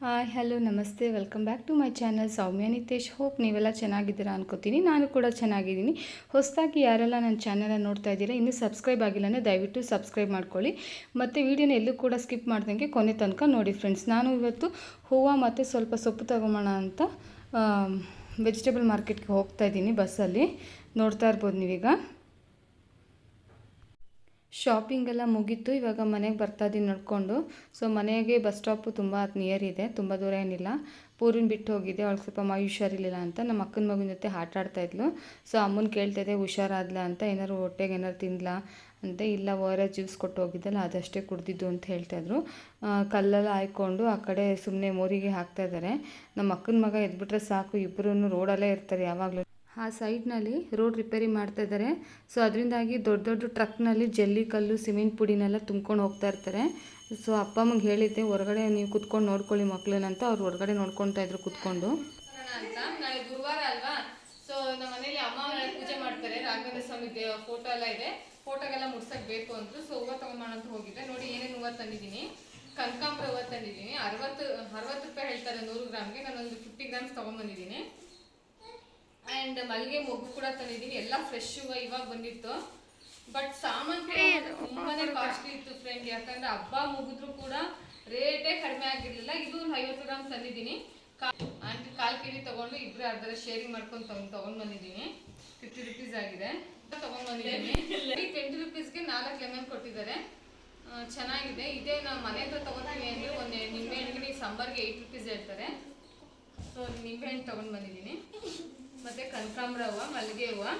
Hi hello ನಮಸ್ತೆ welcome back to my channel Soumya Nitesh hope ನೀವೆಲ್ಲ ಚೆನ್ನಾಗಿದ್ದೀರಾ ಅನ್ಕೋತೀನಿ. ನಾನು ಕೂಡ ಚೆನ್ನಾಗಿದ್ದೀನಿ. ಹೊಸದಾಗಿ ಯಾರೆಲ್ಲ ನನ್ನ ಚಾನಲನ್ನು ನೋಡ್ತಾ ಇದ್ದೀರಾ, ಇನ್ನೂ ಸಬ್ಸ್ಕ್ರೈಬ್ ಆಗಿಲ್ಲ ಅಂದರೆ ದಯವಿಟ್ಟು ಸಬ್ಸ್ಕ್ರೈಬ್ ಮಾಡ್ಕೊಳ್ಳಿ. ಮತ್ತು ವೀಡಿಯೋನ ಎಲ್ಲೂ ಕೂಡ ಸ್ಕಿಪ್ ಮಾಡ್ದಂಗೆ ಕೊನೆ ತನಕ ನೋಡಿ ಫ್ರೆಂಡ್ಸ್ ನಾನು ಇವತ್ತು ಹೂವು ಮತ್ತು ಸ್ವಲ್ಪ ಸೊಪ್ಪು ತಗೊಂಬೋಣ ಅಂತ ವೆಜಿಟೇಬಲ್ ಮಾರ್ಕೆಟ್ಗೆ ಹೋಗ್ತಾ ಇದ್ದೀನಿ ಬಸ್ಸಲ್ಲಿ. ನೋಡ್ತಾ ಇರ್ಬೋದು ನೀವೀಗ. ಶಾಪಿಂಗ್ ಎಲ್ಲ ಮುಗೀತು, ಇವಾಗ ಮನೆಗೆ ಬರ್ತಾ ಇದ್ದೀನಿ ನಡ್ಕೊಂಡು. ಸೊ ಮನೆಗೆ ಬಸ್ ಸ್ಟಾಪು ತುಂಬ ನಿಯರ್ ಇದೆ, ತುಂಬ ದೂರ ಏನಿಲ್ಲ. ಪೂರಿನ ಬಿಟ್ಟು ಹೋಗಿದ್ದೆ ಅವಳಿಗೆ ಸ್ವಲ್ಪ ಮೈ ಹುಷಾರಿರಲಿಲ್ಲ ಅಂತ. ನಮ್ಮ ಅಕ್ಕನ ಮಗನ ಜೊತೆ ಆಟ ಆಡ್ತಾ ಇದ್ಲು. ಸೊ ಅಮ್ಮನ ಕೇಳ್ತಾಯಿದ್ದೆ ಹುಷಾರಾದ್ಲ ಅಂತ. ಏನಾದ್ರು ಹೊಟ್ಟೆಗೆ ಏನಾರು ತಿನ್ಲಾ ಅಂತ. ಇಲ್ಲ ಓರ ಜ್ಯೂಸ್ ಕೊಟ್ಟು ಹೋಗಿದ್ದಲ್ಲ, ಅದಷ್ಟೇ ಕುಡ್ದಿದ್ದು ಅಂತ ಹೇಳ್ತಾಯಿದ್ರು ಕಲ್ಲೆಲ್ಲ ಹಾಯ್ಕೊಂಡು ಆ ಕಡೆ ಸುಮ್ಮನೆ ಮೋರಿಗೆ ಹಾಕ್ತಾ ಇದ್ದಾರೆ. ನಮ್ಮ ಅಕ್ಕನ ಮಗ ಎದ್ಬಿಟ್ರೆ ಸಾಕು ಇಬ್ಬರೂ ರೋಡಲ್ಲೇ ಇರ್ತಾರೆ ಯಾವಾಗಲೂ. ಆ ಸೈಡ್ನಲ್ಲಿ ರೋಡ್ ರಿಪೇರಿ ಮಾಡ್ತಾ ಇದ್ದಾರೆ. ಸೊ ಅದರಿಂದಾಗಿ ದೊಡ್ಡ ದೊಡ್ಡ ಟ್ರಕ್ನಲ್ಲಿ ಜಲ್ಲಿ ಕಲ್ಲು, ಸಿಮೆಂಟ್ ಪುಡಿನೆಲ್ಲ ತುಂಬ್ಕೊಂಡು ಹೋಗ್ತಾ ಇರ್ತಾರೆ. ಸೊ ಅಪ್ಪ ಅಮ್ಮಗೆ ಹೇಳಿದ್ದೆ, ಹೊರಗಡೆ ನೀವು ಕುತ್ಕೊಂಡು ನೋಡ್ಕೊಳ್ಳಿ ಮಕ್ಳನ್ನಂತ. ಅವ್ರು ಹೊರಗಡೆ ನೋಡ್ಕೊತಾ ಇದ್ರು ಕುತ್ಕೊಂಡು. ಅಂತ ನಾಳೆ ಗುರುವಾರ ಅಲ್ವಾ? ಸೊ ನಮ್ಮ ಮನೇಲಿ ಅಮ್ಮ ಪೂಜೆ ಮಾಡ್ತಾರೆ. ರಾಘವೇಂದ್ರ ಸ್ವಾಮಿ ಫೋಟೋ ಎಲ್ಲ ಇದೆ. ಫೋಟೋಗೆಲ್ಲ ಮುಡ್ಸಕ್ ಬೇಕು ಅಂದ್ರು. ಸೊ ಹೂವ ತಗೊಂಬೋಣ ಅಂತ ಹೋಗಿದ್ದೆ. ನೋಡಿ ಏನೇನು ಹೂವ ತಂದಿದ್ದೀನಿ. ಕನಕಾಂಬ್ರ ಹೂವ ತಂದಿದ್ದೀನಿ. ಅರವತ್ತು ಅರವತ್ತು ರೂಪಾಯಿ ಹೇಳ್ತಾರೆ ನೂರು ಗ್ರಾಮ್ಗೆ. ನಾನೊಂದು ಫಿಫ್ಟಿ ಗ್ರಾಮ್ಸ್ ತಗೊಂಡ್ಬಂದಿದ್ದೀನಿ ಆ್ಯಂಡ್ ಮಲ್ಲಿಗೆ ಮೊಗ್ಗು ಕೂಡ ತಂದಿದ್ದೀನಿ. ಎಲ್ಲ ಫ್ರೆಶ್ ಹೂವ ಇವಾಗ ಬಂದಿತ್ತು. ಬಟ್ ಸಾಮಾನು ತುಂಬಾನೇ ಕಾಸ್ಟ್ಲಿ ಇತ್ತು ಫ್ರೆಂಡ್ ಯಾಕಂದ್ರೆ ಹಬ್ಬ ಮುಗಿದ್ರು ಕೂಡ ರೇಟೇ ಕಡಿಮೆ ಆಗಿರ್ಲಿಲ್ಲ. ಇದು ಒಂದು ಐವತ್ತು ಗ್ರಾಮ್ ತಂದಿದ್ದೀನಿ. ಅಂಡ್ ಕಾಲ್ ಕೆಜಿ ತಗೊಂಡು ಇಬ್ರು ಅರ್ಧರ ಶೇರಿಂಗ್ ಮಾಡ್ಕೊಂಡು ತಗೊಂಡ್ ತಗೊಂಡ್ ಬಂದಿದ್ದೀನಿ. ಫಿಫ್ಟಿ ರುಪೀಸ್ ಆಗಿದೆ. ತಗೊಂಡ್ ಬಂದಿದ್ದೀನಿ. ಟ್ವೆಂಟಿ ರುಪೀಸ್ಗೆ ನಾಲ್ಕು ಲೆಮನ್ ಕೊಟ್ಟಿದ್ದಾರೆ. ಚೆನ್ನಾಗಿದೆ. ಇದೇ ನಾವು ಮನೆ ಹತ್ರ ತಗೋತೀವಿ ಅಂದ್ರೆ ಒಂದು ನಿಂಬೆ ಹಣ್ಣಿಗೆ ಸಾಂಬಾರ್ಗೆ ಏಯ್ಟ್ ರುಪೀಸ್ ಹೇಳ್ತಾರೆ. ಸೊ ನಿಂಬೆ ಹಣ್ಣು ತಗೊಂಡ್ ಬಂದಿದ್ದೀನಿ. ಮತ್ತೆ ಕನಕಾಂಬರ ಹೂವು ಮಲ್ಲಿಗೆ ಹೂವು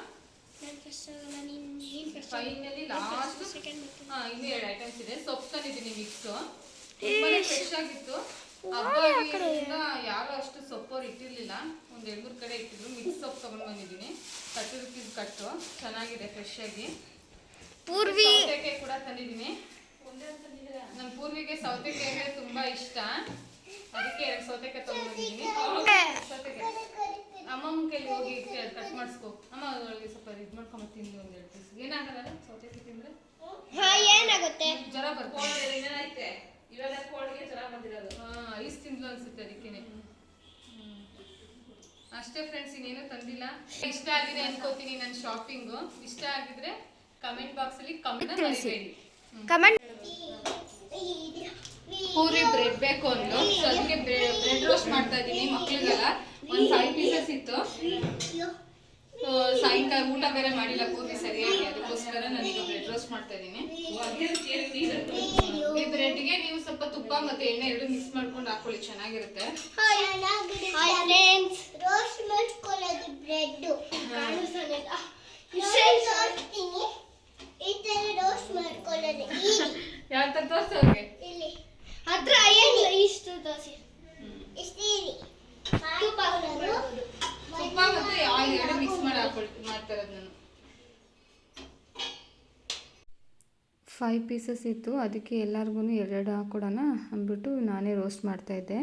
ಫೈನಲಿ ಲಾಸ್ಟ್ ಹಾ ಇನ್ನೂ ಎರಡು ಐಟಮ್ಸ್ ಇದೆ. ಸೊಪ್ಪು ತಂದಿದ್ದೀನಿ ಮಿಕ್ಸ್ ತುಂಬಾನೇ ಫ್ರೆಶ್ ಆಗಿತ್ತು. ಹಬ್ಬದಿಂದ ಯಾರು ಅಷ್ಟು ಸೊಪ್ಪವ್ರು ಇಟ್ಟಿರ್ಲಿಲ್ಲ. ಒಂದ್ ಎರಡು ಮೂರು ಕಡೆ ಇಟ್ಟಿದ್ರು. ಮಿಕ್ಸ್ ಸೊಪ್ಪು ತಗೊಂಡ್ ಬಂದಿದ್ದೀನಿ. ತರ್ಟಿ ರುಪೀಸ್ ಕಟ್ಟು ಚೆನ್ನಾಗಿದೆ ಫ್ರೆಶ್ ಆಗಿ. ಪೂರ್ವಿ ಸೌತೆಕಾಯಿ ಕೂಡ ತಂದಿದ್ದೀನಿ. ನಮ್ ಪೂರ್ವಿಗೆ ಸೌತೆಕಾಯಿ ಅಂದ್ರೆ ತುಂಬಾ ಇಷ್ಟ. ಅದಕ್ಕೆ ಎರಡು ಸೌತೆಕಾಯಿ ತಗೊಂಡ್ಬಂದಿದ್ದೀನಿ ಸೌತೆಕಾಯಿ ಅಮ್ಮಮ್ಮ ಕೈಲಿ ಹೋಗಿ ಕಟ್ ಮಾಡಿಸ್ಕೋ. ಅಮ್ಮ ಅದ್ರೊಳಗೆ ಸ್ವಲ್ಪ ಇದು ಮಾಡ್ಕೊಂಬ ತಿಂದು ಒಂದ್ ಎರಡು ಪೀಸ್ ಏನಾಗಲ್ಲ ಸೌತೆಕಾಯಿ ತಿಂದ್ರೆ ಹಾ ಏನಾಗುತ್ತೆ? ಜ್ವರ ಬರ್ತದೆ ಇವಾಗ ಕೋಳಿಗೆ ಜ್ವರ ಬಂದಿರೋದು. ಐಸ್ ತಿಂದ್ಲು ಅನ್ಸುತ್ತೆ ಅದಕ್ಕೇನೆ. ಅಷ್ಟೇ ಫ್ರೆಂಡ್ಸ್ ಇನ್ನೇನು ತಂದಿಲ್ಲ. ಇಷ್ಟ ಆಗಿದೆ ಅನ್ಕೋತೀನಿ ನನ್ನ ಶಾಪಿಂಗು ಇಷ್ಟ ಆಗಿದ್ರೆ ಕಮೆಂಟ್ ಬಾಕ್ಸ್ ಅಲ್ಲಿ ಕಮೆಂಟ್ ಮರಿಬೇಡಿ ಕಮೆಂಟ್ ಪೂರಿ ಬ್ರೆಡ್ ಬೇಕು ಅಂದ್ರೆ ಸೊ ಅದಕ್ಕೆ ಬ್ರೆಡ್ ರೋಸ್ಟ್ ಮಾಡ್ತಾ ಇದ್ದೀನಿ ಮಕ್ಳಿಗೆಲ್ಲ. ಒಂದ್ ಫೈವ್ ಪೀಸಸ್ ಇತ್ತು. ಸಾಯಂಕಾಲ ಊಟ ಬೇರೆ ಮಾಡಿಲ್ಲ ಕೂತಿ ಸರಿಯಾಗಿ ಅದಕ್ಕೋಸ್ಕರ ನಾನೀಗ ಬ್ರೆಡ್ ರೋಸ್ಟ್ ಮಾಡ್ತಾ ಇದ್ದೀನಿ. ಈ ಬ್ರೆಡ್ಗೆ ನೀವು ಸ್ವಲ್ಪ ತುಪ್ಪ ಮತ್ತೆ ಎಣ್ಣೆ ಎರಡು ಮಿಕ್ಸ್ ಮಾಡ್ಕೊಂಡು ಹಾಕೊಳ್ಳಿ ಚೆನ್ನಾಗಿರುತ್ತೆ. ರೋಸ್ಟ್ ಮಾಡ್ಕೊಳ್ಳೋದು ಬ್ರೆಡ್ ಕಾಣಿಸೋದಿಲ್ಲ ತೋರಿಸ್ತೀನಿ ಈ ತರ ರೋಸ್ಟ್ ಮಾಡ್ಕೊಳ್ಳೋದು ಯಾವ ತರ ತೋರ್ಸೋಕೆ ಇಲ್ಲಿ ಹತ್ರ ಏನಿಲ್ಲ ಇಷ್ಟು ದೋಸೆ ಇಷ್ಟು ಇರಿ ತುಪ್ಪ ಹಾಕೋದು ತುಪ್ಪ ಮತ್ತೆ ಆಯಿಲ್ ಎರಡು ಮಿಕ್ಸ್ ಮಾಡಿ ಹಾಕೊಳ್ತೀನಿ ಮಾಡ್ತಾ ಇರೋದು ನಾನು ಫೈವ್ ಪೀಸಸ್ ಇತ್ತು. ಅದಕ್ಕೆ ಎಲ್ಲರಿಗೂ ಎರಡೆರಡು ಹಾಕೊಡೋಣ ಅಂದ್ಬಿಟ್ಟು ನಾನೇ ರೋಸ್ಟ್ ಮಾಡ್ತಾಯಿದ್ದೆ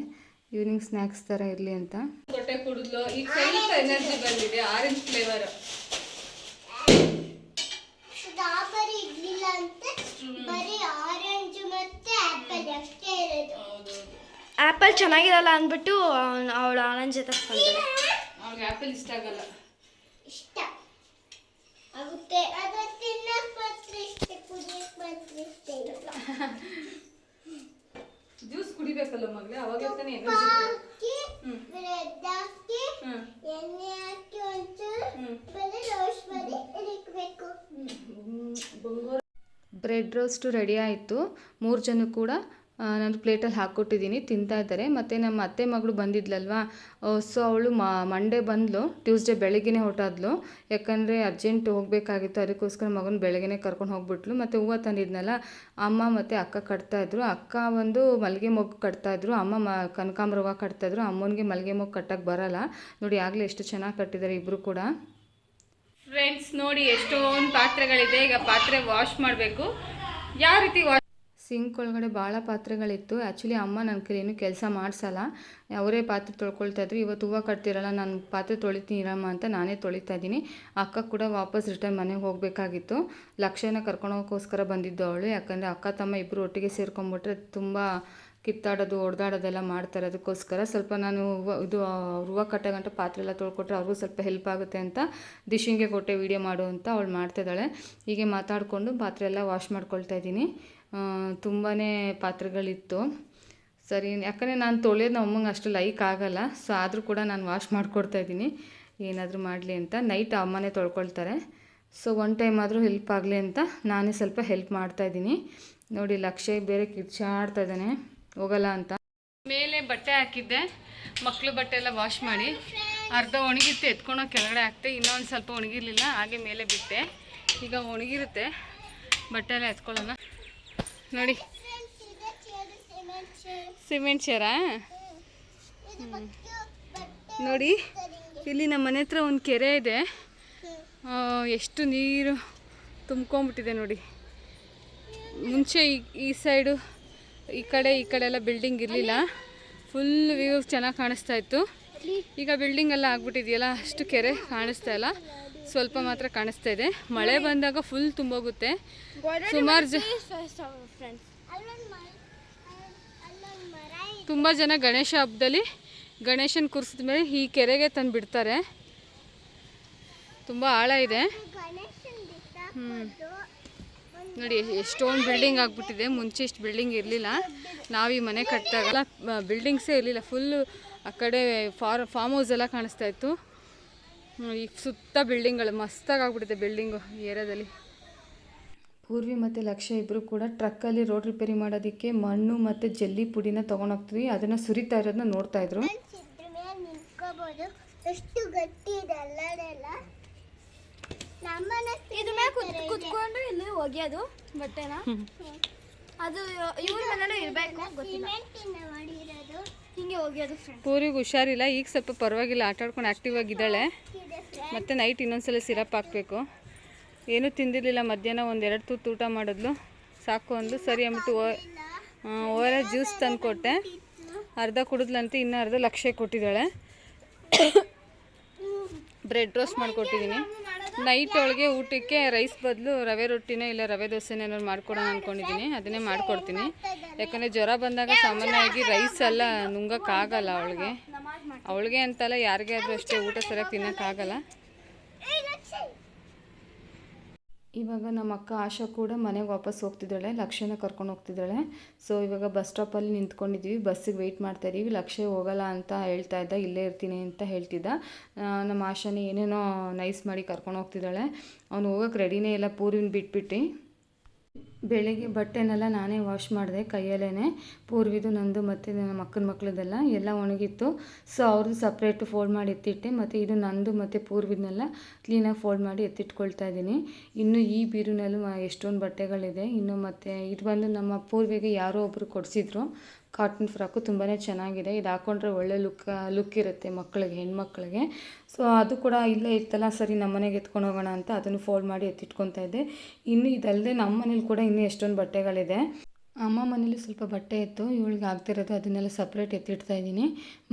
ಈವ್ನಿಂಗ್ ಸ್ನ್ಯಾಕ್ಸ್ ಥರ ಇರಲಿ ಅಂತ. ಹೊಟ್ಟೆ ಕುಡಿದ್ಲು. ಈಗ ಸ್ವಲ್ಪ ಎನರ್ಜಿ ಬಂದಿದೆ ಆರೆಂಜ್ ಫ್ಲೇವರ್ ಆ್ಯಪಲ್ ಇರ್ಲಿಲ್ಲ ಅಂತ. ಬರೀ ಆರೆಂಜ್ ಮತ್ತೆ ಆಪಲ್ ಅಷ್ಟೇ ಇರೋದು. ಆಪಲ್ ಚೆನ್ನಾಗಿರಲ್ಲ ಅಂದ್ಬಿಟ್ಟು ಅವಳು ಆರೆಂಜ್ ಜೊತೆ ಅವ್ಳಿಗೆ ಆಪಲ್ ಇಷ್ಟ ಆಗಲ್ಲ. ಇಷ್ಟ ಆಗುತ್ತೆ ಅದು ತಿನ್ನಕ್ ಮಾತ್ರ ಇಷ್ಟ ಕುಡಿಯಕ್ ಮಾತ್ರ ಇಷ್ಟ ಇರಲ್ಲ ಜ್ಯೂಸ್ ಕುಡಿಬೇಕಲ್ಲ ಮಗಳೇ ಅವಾಗ ತಾನೇ ಎಣ್ಣೆ ಹಾಕಿ ಒಂಚೂರು ಹ್ಮ್. ಬರೀ ರೋಸ್ಟ್ ಮಾಡಿ ಇಡಬೇಕು ಬ್ರೆಡ್ ರೋಸ್ಟು ರೆಡಿ ಆಯಿತು. ಮೂರು ಜನ ಕೂಡ ನಾನು ಪ್ಲೇಟಲ್ಲಿ ಹಾಕ್ಕೊಟ್ಟಿದ್ದೀನಿ, ತಿಂತಾ ಇದ್ದಾರೆ. ಮತ್ತು ನಮ್ಮ ಅತ್ತೆ ಮಗಳು ಬಂದಿದ್ಲಲ್ವಾ? ಸೊ ಅವಳು ಮಂಡೇ ಬಂದಳು ಟ್ಯೂಸ್ಡೇ ಬೆಳಗ್ಗೆನೇ ಹೊರಟಾದ್ಲು. ಯಾಕಂದರೆ ಅರ್ಜೆಂಟ್ ಹೋಗಬೇಕಾಗಿತ್ತು, ಅದಕ್ಕೋಸ್ಕರ ಮಗನ ಬೆಳಗ್ಗೆನೇ ಕರ್ಕೊಂಡು ಹೋಗ್ಬಿಟ್ಲು. ಮತ್ತು ಹೂವು ತಂದಿದ್ನಲ್ಲ, ಅಮ್ಮ ಮತ್ತು ಅಕ್ಕ ಕಟ್ತಾಯಿದ್ರು ಅಕ್ಕ ಒಂದು ಮಲ್ಲಿಗೆ ಮೊಗ್ಗು ಕಟ್ತಾಯಿದ್ರು ಅಮ್ಮ ಮ, ಕನಕಾಂಬರ ಹೂವು ಕಟ್ತಾಯಿದ್ರು ಅಮ್ಮನಿಗೆ ಮಲ್ಲಿಗೆ ಮೊಗ್ಗು ಕಟ್ಟಕ್ಕೆ ಬರಲ್ಲ. ನೋಡಿ, ಆಗಲೇ ಎಷ್ಟು ಚೆನ್ನಾಗಿ ಕಟ್ಟಿದ್ದಾರೆ ಇಬ್ಬರು ಕೂಡ. ಫ್ರೆಂಡ್ಸ್ ನೋಡಿ, ಎಷ್ಟೊಂದು ಪಾತ್ರೆಗಳಿದೆ. ಈಗ ಪಾತ್ರೆ ವಾಶ್ ಮಾಡಬೇಕು. ಯಾವ ರೀತಿ ವಾಶ್ ಸಿಂಕ್ ಒಳಗಡೆ ಭಾಳ ಪಾತ್ರೆಗಳಿತ್ತು. ಆ್ಯಕ್ಚುಲಿ ಅಮ್ಮ ನನ್ನ ಏನೂ ಕೆಲಸ ಮಾಡಿಸಲ್ಲ. ಅವರೇ ಪಾತ್ರೆ ತೊಳ್ಕೊಳ್ತಾ ಇದ್ರು. ಇವತ್ತು ಹೂವು ಕಟ್ತಿರಲ್ಲ, ನಾನು ಪಾತ್ರೆ ತೊಳಿತೀನಿರಮ್ಮ ಅಂತ ನಾನೇ ತೊಳಿತಾ ಇದ್ದೀನಿ. ಅಕ್ಕ ಕೂಡ ವಾಪಸ್ ರಿಟರ್ನ್ ಮನೆಗೆ ಹೋಗಬೇಕಾಗಿತ್ತು. ಲಕ್ಷ್ಯನ ಕರ್ಕೊಂಡು ಹೋಗೋಕ್ಕೋಸ್ಕರ ಬಂದಿದ್ದು ಅವಳು. ಯಾಕಂದರೆ ಅಕ್ಕ ತಮ್ಮ ಇಬ್ಬರು ಒಟ್ಟಿಗೆ ಸೇರ್ಕೊಂಡ್ಬಿಟ್ರೆ ತುಂಬ ಕಿತ್ತಾಡೋದು ಹೊಡೆದಾಡೋದೆಲ್ಲ ಮಾಡ್ತಾರೆ. ಅದಕ್ಕೋಸ್ಕರ ಸ್ವಲ್ಪ ನಾನು ಇದು ಹೂವ ಕಟ್ಟೋ ಗಂಟ ಪಾತ್ರೆ ಎಲ್ಲ ತೊಳ್ಕೊಟ್ರೆ ಅವ್ರಿಗೂ ಸ್ವಲ್ಪ ಹೆಲ್ಪ್ ಆಗುತ್ತೆ ಅಂತ ದಿಶಿಂಗೆ ಕೊಟ್ಟೆ ವೀಡಿಯೋ ಮಾಡು ಅಂತ ಅವಳು ಮಾಡ್ತಿದ್ದಾಳೆ ಹೀಗೆ ಮಾತಾಡಿಕೊಂಡು ಪಾತ್ರೆ ಎಲ್ಲ ವಾಶ್ ಮಾಡ್ಕೊಳ್ತಾ ಇದ್ದೀನಿ. ತುಂಬಾ ಪಾತ್ರೆಗಳಿತ್ತು. ಸರಿ, ಯಾಕಂದರೆ ನಾನು ತೊಳೆಯೋದು ಅಮ್ಮಂಗೆ ಅಷ್ಟು ಲೈಕ್ ಆಗಲ್ಲ ಸೊ ಆದರೂ ಕೂಡ ನಾನು ವಾಶ್ ಮಾಡಿಕೊಡ್ತಾ ಇದ್ದೀನಿ. ಏನಾದರೂ ಮಾಡಲಿ ಅಂತ. ನೈಟ್ ಅಮ್ಮನೇ ತೊಳ್ಕೊಳ್ತಾರೆ. ಸೊ ಒನ್ ಟೈಮ್ ಆದರೂ ಹೆಲ್ಪ್ ಆಗಲಿ ಅಂತ ನಾನೇ ಸ್ವಲ್ಪ ಹೆಲ್ಪ್ ಮಾಡ್ತಾ ಇದ್ದೀನಿ. ನೋಡಿ ಲಕ್ಷ್ಯ ಬೇರೆ ಕಿರ್ಚಾಡ್ತಾ ಇದ್ದಾನೆ. ಹೋಗಲ್ಲ ಅಂತ. ಮೇಲೆ ಬಟ್ಟೆ ಹಾಕಿದ್ದೆ. ಮಕ್ಕಳು ಬಟ್ಟೆ ಎಲ್ಲ ವಾಶ್ ಮಾಡಿ. ಅರ್ಧ ಒಣಗಿತ್ತು, ಎತ್ಕೊಂಡೋಗಿ ಕೆಳಗಡೆ ಹಾಕ್ತೆ ಇನ್ನೊಂದು ಸ್ವಲ್ಪ ಒಣಗಿರಲಿಲ್ಲ, ಹಾಗೆ ಮೇಲೆ ಬಿಟ್ಟೆ. ಈಗ ಒಣಗಿರುತ್ತೆ. ಬಟ್ಟೆ ಎಲ್ಲ ಎತ್ಕೊಳ್ಳೋಣ. ನೋಡಿ. ಸಿಮೆಂಟ್ ಚೇರು ನೋಡಿ, ಇಲ್ಲಿ ನಮ್ಮ ಮನೆ ಹತ್ರ ಒಂದು ಕೆರೆ ಇದೆ. ಎಷ್ಟು ನೀರು ತುಂಬ್ಕೊಂಬಿಟ್ಟಿದೆ ನೋಡಿ. ಮುಂಚೆ ಈ ಈ ಸೈಡು ಈ ಕಡೆ ಈ ಕಡೆ ಎಲ್ಲ ಬಿಲ್ಡಿಂಗ್ ಇರಲಿಲ್ಲ. ಫುಲ್ ವ್ಯೂ ಚೆನ್ನಾಗಿ ಕಾಣಿಸ್ತಾ ಇತ್ತು. ಈಗ ಬಿಲ್ಡಿಂಗ್ ಎಲ್ಲ ಆಗ್ಬಿಟ್ಟಿದೆಯಲ್ಲ, ಅಷ್ಟು ಕೆರೆ ಕಾಣಿಸ್ತಾ ಇಲ್ಲ. ಸ್ವಲ್ಪ ಮಾತ್ರ ಕಾಣಿಸ್ತಾ ಇದೆ. ಮಳೆ ಬಂದಾಗ ಫುಲ್ ತುಂಬೋಗುತ್ತೆ. ಸುಮಾರು ಜ ತುಂಬ ಜನ ಗಣೇಶ ಹಬ್ಬದಲ್ಲಿ ಗಣೇಶನ ಕೂರಿಸಿದ ಮೇಲೆ ಈ ಕೆರೆಗೆ ತಂದು ಬಿಡ್ತಾರೆ. ತುಂಬ ಆಳ ಇದೆ. ಹ್ಞೂ ನೋಡಿ ಎಷ್ಟೊಂದು ಬಿಲ್ಡಿಂಗ್ ಆಗಿಬಿಟ್ಟಿದೆ. ಮುಂಚೆ ಇಷ್ಟು ಬಿಲ್ಡಿಂಗ್ ಇರಲಿಲ್ಲ. ನಾವು ಈ ಮನೆ ಕಟ್ಟಿದಾಗಲ್ಲ ಬಿಲ್ಡಿಂಗ್ಸೇ ಇರಲಿಲ್ಲ. ಫುಲ್ಲು ಆ ಕಡೆ ಫಾರ್ ಫಾರ್ಮ್ ಹೌಸ್ ಎಲ್ಲ ಕಾಣಿಸ್ತಾ ಇತ್ತು. ಈಗ ಸುತ್ತ ಬಿಲ್ಡಿಂಗ್ಗಳು ಮಸ್ತಾಗಿ ಆಗ್ಬಿಟ್ಟಿದೆ ಬಿಲ್ಡಿಂಗು ಈ ಏರಿಯಾದಲ್ಲಿ. ಪೂರ್ವಿ ಮತ್ತು ಲಕ್ಷ ಇಬ್ಬರು ಕೂಡ ಟ್ರಕ್ಕಲ್ಲಿ ರೋಡ್ ರಿಪೇರಿ ಮಾಡೋದಕ್ಕೆ ಮಣ್ಣು ಮತ್ತು ಜಲ್ಲಿ ಪುಡಿನ ತೊಗೊಂಡೋಗ್ತೀವಿ ಅದನ್ನು ಸುರಿತಾ ಇರೋದನ್ನ ನೋಡ್ತಾ ಇದ್ರು. ಫ್ರೆಂಡ್ಸ್ ಮೇಲೆ ನಿಂತ್ಕೋಬಹುದು ಎಷ್ಟು ಗಟ್ಟಿ ಇದೆ ಅಲ್ಲಡೆಲ್ಲ ನಮ್ಮನ ಇದ್ರ ಮೇಲೆ ಕುತ್ಕೊಂಡು ಇಲ್ಲಿ ಒಗೆಯೋದು ಬಟ್ಟೆನ. ಅದು ಇವ್ರ ಮನೇಲೂ ಇರಬೇಕು ಗೊತ್ತಿಲ್ಲ. ಹಿಂಗೆ ಪೂರ್ವಿಗೆ ಹುಷಾರಿಲ್ಲ ಈಗ ಸ್ವಲ್ಪ ಪರವಾಗಿಲ್ಲ ಆಟ ಆಡ್ಕೊಂಡು ಆ್ಯಕ್ಟಿವ್ ಆಗಿದ್ದಾಳೆ ಮತ್ತು ನೈಟ್ ಇನ್ನೊಂದ್ಸಲ ಸಿರಪ್ ಹಾಕಬೇಕು. ಏನೂ ತಿಂದಿರಲಿಲ್ಲ ಮಧ್ಯಾಹ್ನ ಒಂದು ಎರಡು ತೂತು ಊಟ ಮಾಡಿದ್ಲು. ಸಾಕು ಅಂದು ಸರಿ ಅಂದ್ಬಿಟ್ಟು ಓ ಓರ ಜ್ಯೂಸ್ ತಂದು ಕೊಟ್ಟೆ ಅರ್ಧ ಕುಡಿದ್ಲಂತೆ ಇನ್ನೂ ಅರ್ಧ ಲಕ್ಷ ಕೊಟ್ಟಿದ್ದಾಳೆ. ಬ್ರೆಡ್ ರೋಸ್ಟ್ ಮಾಡಿಕೊಟ್ಟಿದ್ದೀನಿ. ನೈಟ್ ಒಳಗೆ ಊಟಕ್ಕೆ ರೈಸ್ ಬದಲು ರವೆ ರೊಟ್ಟಿನೇ ಇಲ್ಲ, ರವೆ ದೋಸೆನೇ ಏನಾದ್ರು ಮಾಡ್ಕೊಡೋಣ ಅಂದ್ಕೊಂಡಿದ್ದೀನಿ ಅದನ್ನೇ ಮಾಡ್ಕೊಡ್ತೀನಿ. ಯಾಕಂದರೆ ಜ್ವರ ಬಂದಾಗ ಸಾಮಾನ್ಯವಾಗಿ ರೈಸ್ ಎಲ್ಲ ನುಂಗಕ್ಕಾಗಲ್ಲ ಅವಳಿಗೆ. ಅವಳಿಗೆ ಅಂತಲ್ಲ ಯಾರಿಗೇ ಆದರೂ ಅಷ್ಟೇ ಊಟ ಸರಿಯಾಗಿ ತಿನ್ನೋಕ್ಕಾಗಲ್ಲ. ಇವಾಗ ನಮ್ಮ ಅಕ್ಕ ಆಶಾ ಕೂಡ ಮನೆಗೆ ವಾಪಸ್ ಹೋಗ್ತಿದ್ದಾಳೆ ಲಕ್ಷ್ಯನ ಕರ್ಕೊಂಡು ಹೋಗ್ತಿದ್ದಾಳೆ. ಸೊ ಇವಾಗ ಬಸ್ ಸ್ಟಾಪಲ್ಲಿ ನಿಂತ್ಕೊಂಡಿದ್ದೀವಿ ಬಸ್ಸಿಗೆ ವೆಯ್ಟ್ ಮಾಡ್ತಾ ಇದ್ದೀವಿ ಲಕ್ಷ್ಯ ಹೋಗಲ್ಲ ಅಂತ ಹೇಳ್ತಾ ಇದ್ದ, ಇಲ್ಲೇ ಇರ್ತೀನಿ ಅಂತ ಹೇಳ್ತಿದ್ದ. ನಮ್ಮ ಆಶಾನೇ ಏನೇನೋ ನೈಸ್ ಮಾಡಿ ಕರ್ಕೊಂಡು ಹೋಗ್ತಿದ್ದಾಳೆ. ಅವ್ನು ಹೋಗೋಕೆ ರೆಡಿನೇ ಇಲ್ಲ, ಪೂರಿನ ಬಿಟ್ಬಿಟ್ಟು. ಬೆಳಿಗ್ಗೆ ಬಟ್ಟೆನೆಲ್ಲ ನಾನೇ ವಾಶ್ ಮಾಡಿದೆ ಕೈಯಲ್ಲೇ ಪೂರ್ವಿದು, ನಂದು ಮತ್ತು ನಮ್ಮ ಅಕ್ಕನ ಮಕ್ಕಳದೆಲ್ಲ ಎಲ್ಲ ಒಣಗಿತ್ತು. ಸೊ ಅವ್ರದ್ದು ಸಪ್ರೇಟು ಫೋಲ್ಡ್ ಮಾಡಿ ಎತ್ತಿಟ್ಟೆ ಮತ್ತು ಇದು ನಂದು ಮತ್ತು ಪೂರ್ವಿದನ್ನೆಲ್ಲ ಕ್ಲೀನಾಗಿ ಫೋಲ್ಡ್ ಮಾಡಿ ಎತ್ತಿಟ್ಕೊಳ್ತಾ ಇದ್ದೀನಿ. ಇನ್ನು ಈ ಬೀರುನಲ್ಲೂ ಎಷ್ಟೊಂದು ಬಟ್ಟೆಗಳಿದೆ. ಇನ್ನು ಮತ್ತು ಇದು ಬಂದು ನಮ್ಮ ಪೂರ್ವಿಗೆ ಯಾರೋ ಒಬ್ಬರು ಕೊಡಿಸಿದ್ರು. ಕಾಟನ್ ಫ್ರಾಕು ತುಂಬಾ ಚೆನ್ನಾಗಿದೆ. ಇದು ಹಾಕೊಂಡ್ರೆ ಒಳ್ಳೆ ಲುಕ್ ಲುಕ್ ಇರುತ್ತೆ ಮಕ್ಕಳಿಗೆ, ಹೆಣ್ಮಕ್ಳಿಗೆ. ಸೊ ಅದು ಕೂಡ ಇಲ್ಲೇ ಇತ್ತಲ್ಲ, ಸರಿ ನಮ್ಮ ಮನೆಗೆ ಎತ್ಕೊಂಡು ಹೋಗೋಣ ಅಂತ ಅದನ್ನು ಫೋಲ್ಡ್ ಮಾಡಿ ಎತ್ತಿಟ್ಕೊತಾ ಇದ್ದೆ. ಇನ್ನು ಇದಲ್ಲದೆ ನಮ್ಮ ಮನೇಲಿ ಕೂಡ ಇನ್ನೂ ಎಷ್ಟೊಂದು ಬಟ್ಟೆಗಳಿದೆ. ಅಮ್ಮ ಮನೇಲಿ ಸ್ವಲ್ಪ ಬಟ್ಟೆ ಇತ್ತು ಇವಳಿಗೆ ಆಗ್ತಿರೋದು ಅದನ್ನೆಲ್ಲ ಸಪ್ರೇಟ್ ಎತ್ತಿಡ್ತಾ ಇದ್ದೀನಿ.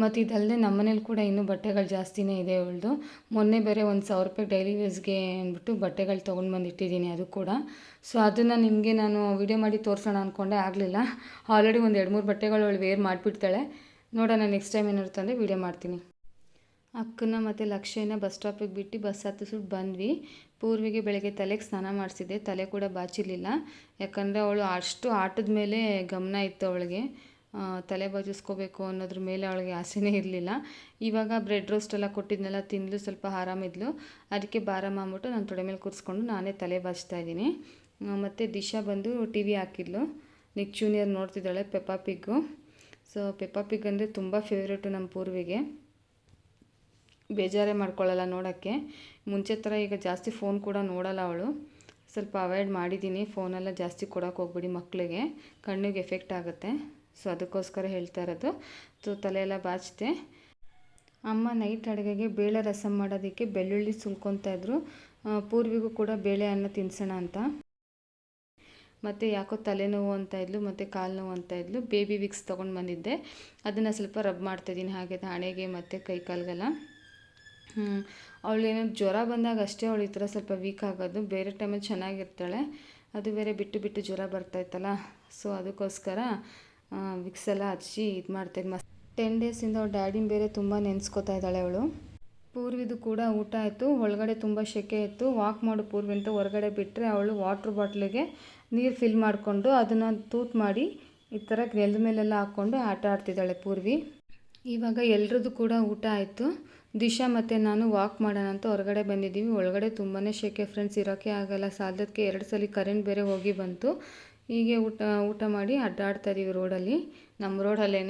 ಮತ್ತು ಇದಲ್ಲದೆ ನಮ್ಮ ಮನೇಲಿ ಕೂಡ ಇನ್ನೂ ಬಟ್ಟೆಗಳು ಜಾಸ್ತಿನೇ ಇದೆ ಇವಳ್ದು ಮೊನ್ನೆ ಬೇರೆ ಒಂದು ಸಾವಿರ ರೂಪಾಯಿ ಡೈಲಿ ವೇಸ್ಗೆ ಅಂದ್ಬಿಟ್ಟು ಬಟ್ಟೆಗಳು ತೊಗೊಂಡು ಬಂದು ಇಟ್ಟಿದ್ದೀನಿ ಅದು ಕೂಡ. ಸೊ ಅದನ್ನು ನಿಮಗೆ ನಾನು ವಿಡಿಯೋ ಮಾಡಿ ತೋರಿಸೋಣ ಅಂದ್ಕೊಂಡೆ ಆಗಲಿಲ್ಲ. ಆಲ್ರೆಡಿ ಒಂದು ಎರಡು ಮೂರು ಬಟ್ಟೆಗಳು ಅವಳು ವೇರ್ ಮಾಡಿಬಿಡ್ತಾಳೆ. ನೋಡೋಣ ನೆಕ್ಸ್ಟ್ ಟೈಮ್ ಏನಿರುತ್ತೆ ಅಂದರೆ ವಿಡಿಯೋ ಮಾಡ್ತೀನಿ. ಅಕ್ಕನ ಮತ್ತು ಲಕ್ಷ್ಯನ ಬಸ್ ಸ್ಟಾಪಿಗೆ ಬಿಟ್ಟು ಬಸ್ ಹತ್ತಿಸ್ಬಿಟ್ಟು ಬಂದ್ವಿ. ಪೂರ್ವಿಗೆ ಬೆಳಗ್ಗೆ ತಲೆಗೆ ಸ್ನಾನ ಮಾಡಿಸಿದ್ದೆ. ತಲೆ ಕೂಡ ಬಾಚಿರಲಿಲ್ಲ. ಯಾಕಂದರೆ ಅವಳು ಅಷ್ಟು ಆಟದ ಮೇಲೆ ಗಮನ ಇತ್ತು ಅವಳಿಗೆ. ತಲೆ ಬಾಚಿಸ್ಕೋಬೇಕು ಅನ್ನೋದ್ರ ಮೇಲೆ ಅವಳಿಗೆ ಆಸೆನೇ ಇರಲಿಲ್ಲ. ಇವಾಗ ಬ್ರೆಡ್ ರೋಸ್ಟ್ ಎಲ್ಲ ಕೊಟ್ಟಿದ್ನೆಲ್ಲ, ತಿಂದಲು, ಸ್ವಲ್ಪ ಆರಾಮಿದ್ಲು ಅದಕ್ಕೆ ಬಾರಮ್ಮ ಅಂದ್ಬಿಟ್ಟು ನಾನು ತೊಡೆ ಮೇಲೆ ಕೂರಿಸ್ಕೊಂಡು ನಾನೇ ತಲೆ ಬಾಚ್ತಾ ಇದ್ದೀನಿ. ಮತ್ತು ದಿಶಾ ಬಂದು ಟಿ ವಿ ಹಾಕಿದ್ಲು. Nick Junior ನೋಡ್ತಿದ್ದಾಳೆ Peppa Pig so Peppa Pig ಅಂದರೆ ತುಂಬ ಫೇವ್ರೇಟು ನಮ್ಮ ಪೂರ್ವಿಗೆ. ಬೇಜಾರೇ ಮಾಡ್ಕೊಳ್ಳಲ್ಲ ನೋಡೋಕ್ಕೆ. ಮುಂಚೆ ಥರ ಈಗ ಜಾಸ್ತಿ ಫೋನ್ ಕೂಡ ನೋಡಲ್ಲ ಅವಳು. ಸ್ವಲ್ಪ ಅವಾಯ್ಡ್ ಮಾಡಿದ್ದೀನಿ. ಫೋನೆಲ್ಲ ಜಾಸ್ತಿ ಕೊಡೋಕೆ ಹೋಗ್ಬಿಡಿ ಮಕ್ಕಳಿಗೆ ಕಣ್ಣಿಗೆ ಎಫೆಕ್ಟ್ ಆಗುತ್ತೆ. ಸೊ ಅದಕ್ಕೋಸ್ಕರ ಹೇಳ್ತಾ ಇರೋದು. ಸೊ ತಲೆಯೆಲ್ಲ ಬಾಚಿದೆ ಅಮ್ಮ ನೈಟ್ ಅಡುಗೆಗೆ ಬೇಳೆ ರಸಮ್ ಮಾಡೋದಕ್ಕೆ ಬೆಳ್ಳುಳ್ಳಿ ಸುಲ್ಕೊತಾ ಇದ್ದರು ಪೂರ್ವಿಗೂ ಕೂಡ ಬೇಳೆ ಅನ್ನ ತಿನ್ಸೋಣ ಅಂತ. ಮತ್ತು ಯಾಕೋ ತಲೆನೋವು ಅಂತ ಇದ್ಲು, ಮತ್ತು ಕಾಲು ನೋವು ಅಂತ ಇದ್ಲು. ಬೇಬಿ ವಿಕ್ಸ್ ತೊಗೊಂಡು ಬಂದಿದ್ದೆ. ಅದನ್ನು ಸ್ವಲ್ಪ ರಬ್ ಮಾಡ್ತಾಯಿದ್ದೀನಿ ಹಾಗೆ ಹಣೆಗೆ ಮತ್ತು ಕೈ ಕಾಲಿಗೆಲ್ಲ. ಅವಳು ಏನೋ ಜ್ವರ ಬಂದಾಗ ಅಷ್ಟೇ ಅವಳು ಈ ಥರ ಸ್ವಲ್ಪ ವೀಕ್ ಆಗೋದು. ಬೇರೆ ಟೈಮಲ್ಲಿ ಚೆನ್ನಾಗಿರ್ತಾಳೆ. ಅದು ಬೇರೆ ಬಿಟ್ಟು ಬಿಟ್ಟು ಜ್ವರ ಬರ್ತಾಯಿತ್ತಲ್ಲ ಸೊ ಅದಕ್ಕೋಸ್ಕರ ವಿಕ್ಸ್ ಎಲ್ಲ ಹಚ್ಚಿ ಇದು ಮಾಡ್ತಾಯಿದ್ದು ಮಸ್ ಟೆನ್ ಡೇಸಿಂದ ಅವ್ಳ ಡ್ಯಾಡಿನ ಬೇರೆ ತುಂಬ ನೆನೆಸ್ಕೊತಾ ಇದ್ದಾಳೆ ಅವಳು. ಪೂರ್ವಿದು ಕೂಡ ಊಟ ಆಯಿತು. ಒಳಗಡೆ ತುಂಬ ಸೆಕೆ ಇತ್ತು. ವಾಕ್ ಮಾಡು ಪೂರ್ವಿ ಅಂತ ಹೊರಗಡೆ ಬಿಟ್ಟರೆ ಅವಳು ವಾಟ್ರ್ ಬಾಟ್ಲಿಗೆ ನೀರು ಫಿಲ್ ಮಾಡಿಕೊಂಡು ಅದನ್ನು ತೂತ್ ಮಾಡಿ ಈ ಥರ ನೆಲದ ಮೇಲೆಲ್ಲ ಹಾಕ್ಕೊಂಡು ಆಟ ಆಡ್ತಿದ್ದಾಳೆ ಪೂರ್ವಿ. ಇವಾಗ ಎಲ್ರದ್ದು ಕೂಡ ಊಟ ಆಯಿತು. ದಿಶಾ ಮತ್ತು ನಾನು ವಾಕ್ ಮಾಡೋಣ ಅಂತ ಹೊರಗಡೆ ಬಂದಿದ್ದೀವಿ. ಒಳಗಡೆ ತುಂಬಾ ಶೆಕೆ ಫ್ರೆಂಡ್ಸ್ ಇರೋಕ್ಕೆ ಆಗಲ್ಲ. ಸಾಲದಕ್ಕೆ ಎರಡು ಸಲ ಕರೆಂಟ್ ಬೇರೆ ಹೋಗಿ ಬಂತು. ಹೀಗೆ ಊಟ ಊಟ ಮಾಡಿ ಅಡ್ಡಾಡ್ತಾ ಇದ್ದೀವಿ ರೋಡಲ್ಲಿ ನಮ್ಮ ರೋಡಲ್ಲೇ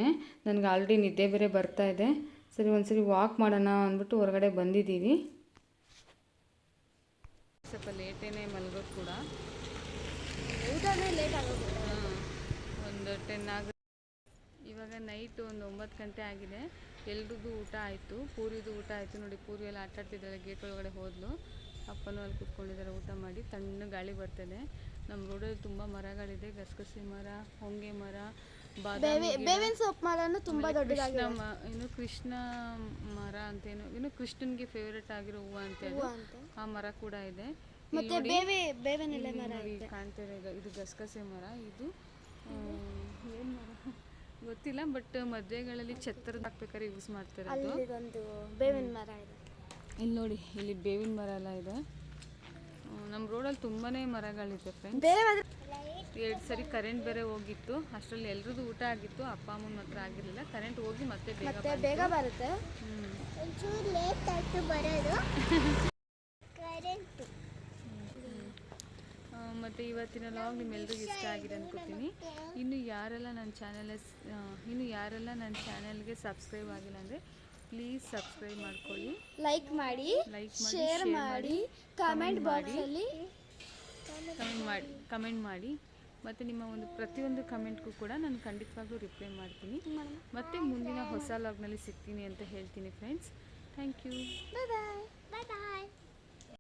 ನನಗೆ ಆಲ್ರೆಡಿ ನಿದ್ದೆ ಬೇರೆ ಬರ್ತಾ ಇದೆ. ಸರಿ, ಒಂದ್ಸರಿ ವಾಕ್ ಮಾಡೋಣ ಅಂದ್ಬಿಟ್ಟು ಹೊರಗಡೆ ಬಂದಿದ್ದೀವಿ. ಸ್ವಲ್ಪ ಲೇಟೇ ಮಲಗೋದು ಕೂಡ. ಒಂದು ಟೆನ್ ಆಗ ಇವಾಗ ನೈಟ್ ಒಂದು ಒಂಬತ್ತು ಗಂಟೆ ಆಗಿದೆ. ಎಲ್ರಿಗೂ ಊಟ ಆಯಿತು ಪೂರಿದು ಊಟ ಆಯಿತು. ನೋಡಿ ಪೂರಿ ಎಲ್ಲ ಆಟ ಆಡ್ತಿದ್ದಾಳೆ ಗೇಟ್ ಒಳಗಡೆ ಹೋದ್ಲು. ಅಪ್ಪನೂ ಅಲ್ಲಿ ಕೂತ್ಕೊಂಡಿದ್ದಾರೆ ಊಟ ಮಾಡಿ. ತಣ್ಣ ಗಾಳಿ ಬರ್ತದೆ. ನಮ್ಮ ರೋಡಲ್ಲಿ ತುಂಬ ಮರಗಳಿದೆ. ಗಸಗಸೆ ಮರ ಹೊಂಗೆ ಮರ ಬಾದಾಮಿ ಬೇವಿನ ಸೊಪ್ಪು ಮರನೂ ತುಂಬಾ ದೊಡ್ಡದಾಗಿದೆ. ಏನು ಕೃಷ್ಣ ಮರ ಅಂತೇನು ಏನು ಕೃಷ್ಣನ್ಗೆ ಫೇವ್ರೆಟ್ ಆಗಿರೋ ಹೂವು ಅಂತ ಆ ಮರ ಕೂಡ ಇದೆ. ಮತ್ತೆ ಬೇವೆ ಬೇವಿನ ಎಲೆ ಮರ ಕಾಣ್ತಿದೆ ಈಗ ಇದು ಗಸಗಸೆ ಮರ. ಇದು ಏನು ಮರ? ಗೊತ್ತಿಲ್ಲ ಬಟ್ ಮದುವೆಗಳಲ್ಲಿ ಛತ್ರ ಹಾಕ್ಬೇಕಾದ್ರೆ ಯೂಸ್ ಮಾಡ್ತಾರೆ ಅದು ಬೇವಿನ ಮರ ಇದೆ. ಇಲ್ಲಿ ನೋಡಿ ಇಲ್ಲಿ ಬೇವಿನ ಮರ ಎಲ್ಲ ಇದೆ. ನಮ್ಮ ರೋಡಲ್ಲಿ ತುಂಬಾ ಮರಗಳಿದೆ ಫ್ರೆಂಡ್ಸ್ ಎರಡು ಸರಿ ಕರೆಂಟ್ ಬೇರೆ ಹೋಗಿತ್ತು. ಅಷ್ಟರಲ್ಲಿ ಎಲ್ರದ್ದು ಊಟ ಆಗಿತ್ತು ಅಪ್ಪ ಅಮ್ಮನ ಮಾತ್ರ ಆಗಿರಲಿಲ್ಲ. ಕರೆಂಟ್ ಹೋಗಿ ಮತ್ತೆ ಬೇಗ ಬೇಗ ಬರುತ್ತೆ. ಹ್ಞೂ ಲೇಟ್ ಆಯ್ತು ಬರೋದು ಕರೆಂಟು ಆ, ಮತ್ತೆ ಇವತ್ತಿನ ಲಾಗ್ ನಿಮ್ಮೆಲ್ಲರಿಗೂ ಇಷ್ಟ ಆಗಿದೆ ಅಂದ್ಕೊತೀನಿ ಇನ್ನು ಯಾರೆಲ್ಲ ನನ್ನ ಚಾನಲ್ ಇನ್ನು ಯಾರೆಲ್ಲ ನನ್ನ ಚಾನಲ್ಗೆ ಸಬ್ಸ್ಕ್ರೈಬ್ ಆಗಿಲ್ಲ ಅಂದರೆ ಪ್ಲೀಸ್ ಸಬ್ಸ್ಕ್ರೈಬ್ ಮಾಡ್ಕೊಳ್ಳಿ. ಲೈಕ್ ಮಾಡಿ ಲೈಕ್ ಮಾಡಿ ಶೇರ್ ಮಾಡಿ ಕಮೆಂಟ್ ಮಾಡಿ. ಕಮೆಂಟ್ ಮಾಡಿ ಕಮೆಂಟ್ ಮಾಡಿ. ಮತ್ತು ನಿಮ್ಮ ಒಂದು ಪ್ರತಿಯೊಂದು ಕಮೆಂಟ್ಗೂ ಕೂಡ ನಾನು ಖಂಡಿತವಾಗ್ಲೂ ರಿಪ್ಲೈ ಮಾಡ್ತೀನಿ. ಮತ್ತು ಮುಂದಿನ ಹೊಸ ಲಾಗ್ನಲ್ಲಿ ಸಿಗ್ತೀನಿ ಅಂತ ಹೇಳ್ತೀನಿ friends thank you bye bye